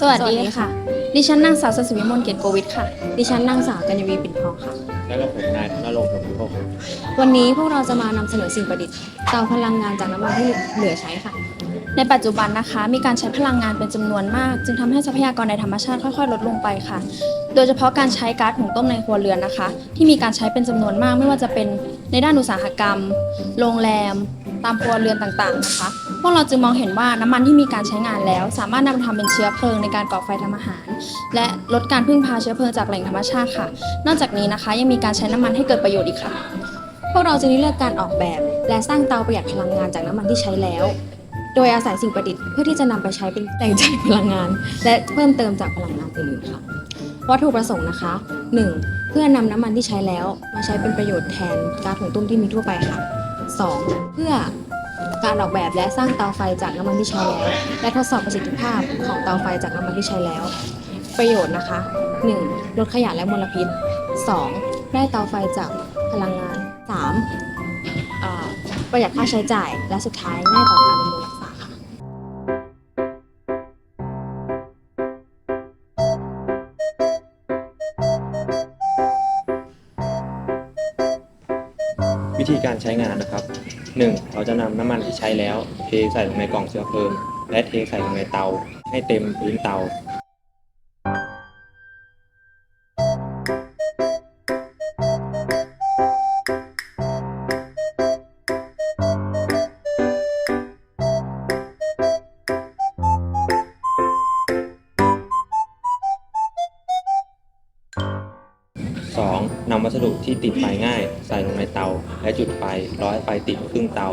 สวัสดีค่ะ ดิฉันนางสาวสศิวิมลเกียรติโกวิทค่ะ ดิฉันนางสาวกัญญวีปิ่นทองค่ะ แล้วก็ผมนายธนรงค์ผมพงศ์วันนี้พวกเราจะมานำเสนอสิ่งประดิษฐ์เตาพลังงานจากน้ำมันที่เหลือใช้ค่ะ ในปัจจุบันนะคะ มีการใช้พลังงานเป็นจำนวนมาก จึงทำให้ทรัพยากรในธรรมชาติค่อยๆ ลดลงไปค่ะ โดยเฉพาะการใช้ก๊าซหุงต้มในครัวเรือนนะคะ ที่มีการใช้เป็นจำนวนมากไม่ว่าจะเป็น ในด้านอุตสาหกรรม โรงแรม ตามครัวเรือนต่างๆนะคะ พวกเราจึงมองเห็นว่าน้ำมันที่มีการใช้งานแล้ว สามารถนำมาทำเป็นเชื้อเพลิงในการก่อไฟทำอาหาร และลดการพึ่งพาเชื้อเพลิงจากแหล่งธรรมชาติค่ะ นอกจากนี้นะคะยังมีการใช้น้ำมันให้เกิดประโยชน์อีกค่ะ พวกเราจะได้เลือกการออกแบบ และสร้างเตาประหยัดพลังงานจากน้ำมันที่ใช้แล้ว โดยอาศัยสิ่งประดิษฐ์เพื่อที่จะนำไปใช้เป็นแหล่งจ่ายพลังงาน และเพิ่มเติมจากพลังงานอื่นๆค่ะ วัตถุประสงค์นะคะ 1. เพื่อนำน้ำมันที่ใช้แล้วมาใช้เป็นประโยชน์แทนก๊าซหุงต้มที่มีทั่วไปค่ะ 2. เพื่อการออกแบบและสร้างเตาไฟจากน้ำมันที่ใช้แล้ว และทดสอบประสิทธิภาพของเตาไฟจากน้ำมันที่ใช้แล้ว ประโยชน์นะคะ 1. ลดขยะและมลพิษ 2. ได้เตาไฟจากพลังงาน 3. ประหยัดค่าใช้จ่ายและสุดท้ายง่ายต่อการบำรุงรั วิธีการใช้งานนะครับ 1. เราจะนำน้ำมันที่ใช้แล้ว เทใส่ลงในกล่องเชื้อเพลิง และเทใส่ลงในเตาให้เต็มพื้นเตา นำวัสดุที่ติดไฟง่าย ใส่ลงในเตา และจุดไฟร้อให้ไฟติดครึ่งเตา 3.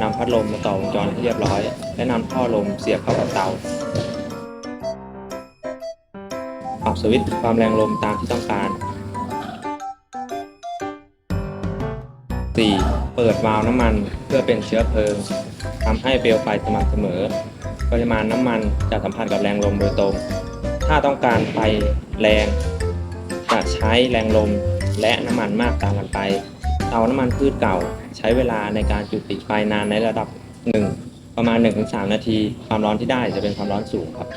นำพัดลมมาต่อวงจรให้เรียบร้อย และนำท่อลมเสียบเข้ากับเตา ปรับสวิตช์ความแรงลมตามที่ต้องการ 4. เปิดวาล์วน้ำมันเพื่อเป็นเชื้อเพลิงทำให้เปลวไฟสม่ำเสมอ ปริมาณน้ำมันจะสัมพันธ์กับแรงลมโดยตรง ถ้าต้องการไฟแรง จะใช้แรงลมและน้ำมันมากตามกันไป เตาน้ำมันพืชเก่าใช้เวลาในการจุดติดไฟนานในระดับ 1 ประมาณ 1-3 นาที ความร้อนที่ได้จะเป็นความร้อนสูงครับ